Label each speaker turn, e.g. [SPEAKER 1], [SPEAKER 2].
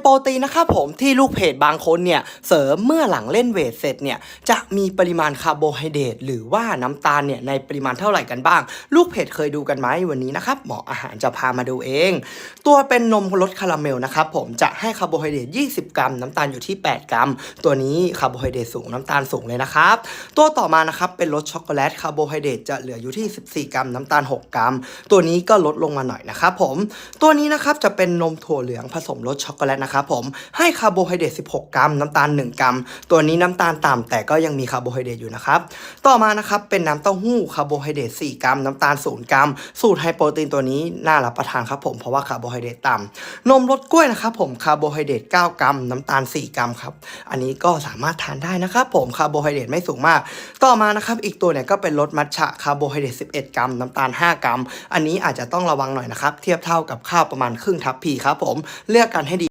[SPEAKER 1] โปรตีนนะครับผมที่ลูกเพจบางคนเนี่ยเสริมเมื่อหลังเล่นเวทเสร็จเนี่ยจะมีปริมาณคาร์โบไฮเดรตหรือว่าน้ำตาลเนี่ยในปริมาณเท่าไหร่กันบ้าง ลูกเพจเคยดูกันไหมวันนี้นะครับหมออาหารจะพามาดูเอง ตัวเป็นนมรสคาราเมลนะครับผมจะให้คาร์โบไฮเดรต20 กรัม น้ำตาลอยู่ที่ 8 กรัม ตัวนี้คาร์โบไฮเดรตสูงน้ำตาลสูงเลยนะครับ ตัวต่อมานะครับเป็นรสช็อกโกแลตคาร์โบไฮเดรตจะเหลืออยู่ที่ 14 กรัม น้ำตาล 6 กรัม ตัวนี้ก็ลดลงมาหน่อยนะครับผมตัวนี้นะครับจะเป็นนมถั่วเหลืองผสมรสช็อกโกแลตนะครับผมให้คาร์โบไฮเดรต16 กรัม น้ำตาล 1 กรัม ตัวนี้น้ำตาลต่ำแต่ก็ยังมีคาร์โบไฮเดรตอยู่นะครับ ต่อมานะครับเป็นน้ำเต้าหู้คาร์โบไฮเดรต4 กรัม น้ำตาล 0 กรัม สูตรไฮโปรตีนตัวนี้น่ารับประทานครับผมเพราะว่าคาร์โบไฮเดรตต่ำนมรสกล้วยนะครับผมคาร์โบไฮเดรต9 กรัม น้ำตาล 4 กรัมครับอันนี้ก็สามารถทานได้นะครับผมคาร์โบไฮเดรตไม่สูงมาก ต่อมานะครับอีกตัวเนี่ยก็เป็นรสมัทฉะคาร์โบไฮเดรต11 กรัม น้ำตาล 5 กรัม อันนี้อาจจะต้องระวังหน่อยนะครับเทียบเท่ากับข้าวประมาณครึ่งทัพพีครับผมเลือกกันให้ดี